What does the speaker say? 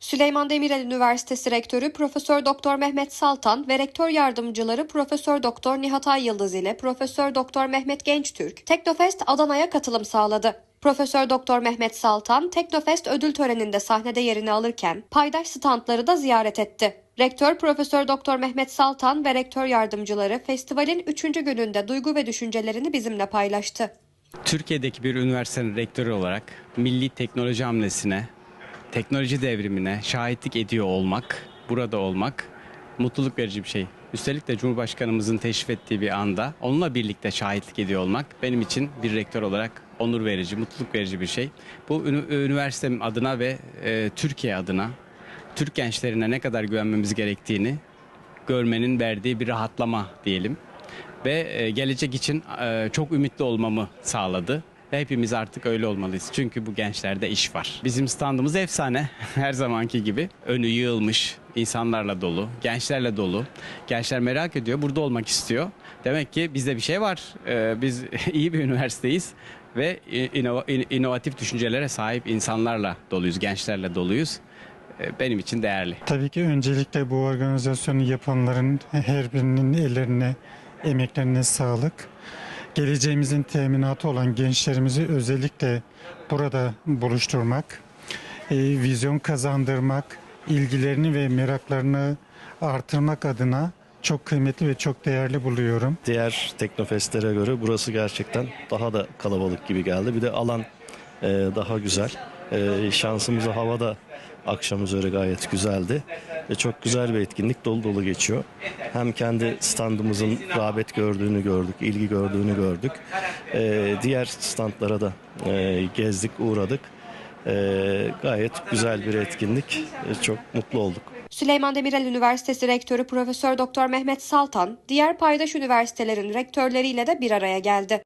Süleyman Demirel Üniversitesi Rektörü Profesör Doktor Mehmet Saltan ve rektör yardımcıları Profesör Doktor Nihat Ay ile Profesör Doktor Mehmet Gençtürk Teknofest Adana'ya katılım sağladı. Profesör Doktor Mehmet Saltan Teknofest ödül töreninde sahnede yerini alırken paydaş standları da ziyaret etti. Rektör Profesör Doktor Mehmet Saltan ve rektör yardımcıları festivalin 3. gününde duygu ve düşüncelerini bizimle paylaştı. Türkiye'deki bir üniversitenin rektörü olarak milli teknoloji hamlesine, teknoloji devrimine şahitlik ediyor olmak, burada olmak mutluluk verici bir şey. Üstelik de Cumhurbaşkanımızın teşrif ettiği bir anda onunla birlikte şahitlik ediyor olmak benim için bir rektör olarak onur verici, mutluluk verici bir şey. Bu üniversitem adına ve e, Türkiye adına Türk gençlerine ne kadar güvenmemiz gerektiğini görmenin verdiği bir rahatlama diyelim. Ve e, gelecek için e, çok ümitli olmamı sağladı. Ve hepimiz artık öyle olmalıyız. Çünkü bu gençlerde iş var. Bizim standımız efsane. Her zamanki gibi. Önü yığılmış, insanlarla dolu, gençlerle dolu. Gençler merak ediyor, burada olmak istiyor. Demek ki bizde bir şey var. E, biz iyi bir üniversiteyiz ve inova- in- inovatif düşüncelere sahip insanlarla doluyuz, gençlerle doluyuz. E, Benim için değerli. Tabii ki öncelikle bu organizasyonu yapanların her birinin ellerine, emeklerine sağlık. Geleceğimizin teminatı olan gençlerimizi özellikle burada buluşturmak, e, vizyon kazandırmak, ilgilerini ve meraklarını artırmak adına çok kıymetli ve çok değerli buluyorum. Diğer teknofestlere göre burası gerçekten daha da kalabalık gibi geldi. Bir de alan e, daha güzel. E, şansımızı havada akşam üzeri gayet güzeldi. Ve çok güzel bir etkinlik dolu dolu geçiyor. Hem kendi standımızın rağbet gördüğünü gördük, ilgi gördüğünü gördük. E, diğer standlara da e, gezdik, uğradık. E, gayet güzel bir etkinlik. E, çok mutlu olduk. Süleyman Demirel Üniversitesi Rektörü Profesör Doktor Mehmet Saltan, diğer paydaş üniversitelerin rektörleriyle de bir araya geldi.